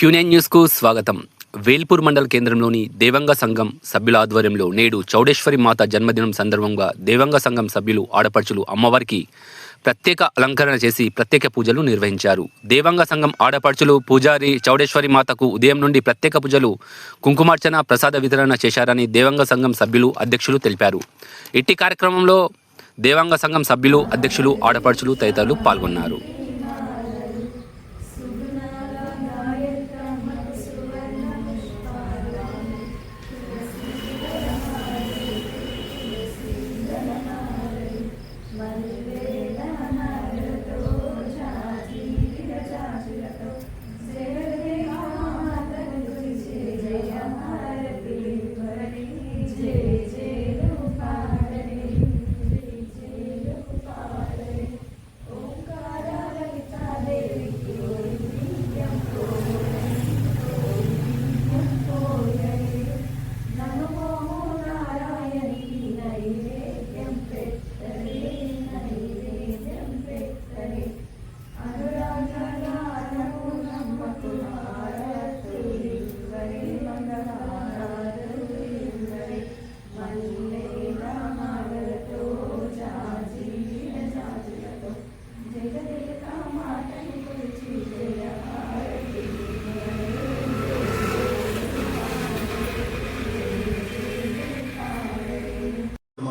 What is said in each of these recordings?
Quinine న్యూస్కు స్వాగతం. వేల్పూర్ మండల కేంద్రంలోని దేవంగ సంఘం సభ్యుల ఆధ్వర్యంలో నేడు చౌడేశ్వరి మాత జన్మదినం సందర్భంగా దేవంగ సంఘం సభ్యులు ఆడపడుచులు అమ్మవారికి ప్రత్యేక అలంకరణ చేసి ప్రత్యేక పూజలు నిర్వహించారు. దేవంగ సంఘం ఆడపడుచులు పూజారి చౌడేశ్వరి మాతకు ఉదయం నుండి ప్రత్యేక పూజలు కుంకుమార్చన ప్రసాద వితరణ చేశారని దేవంగ సంఘం సభ్యులు అధ్యక్షులు తెలిపారు. ఇట్టి కార్యక్రమంలో దేవాంగ సంఘం సభ్యులు అధ్యక్షులు ఆడపడుచులు తదితరులు పాల్గొన్నారు.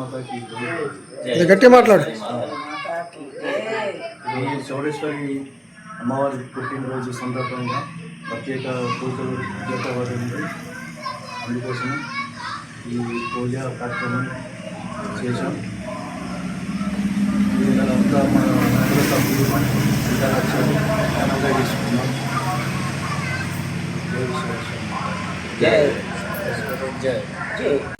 మాతాకి ఇది గట్టి మాట్లాడు. ఈ చౌడేశ్వరి అమ్మవారి పుట్టినరోజు సందర్భంగా ప్రత్యేక పూజలు చేపబడింది అందుకోసం ఈ పూజ కార్యక్రమం చేశాం. ఇదంతా మన లక్ష్యాలు ఘనంగా తీసుకున్నాం. జై విశ్వేశ్వర.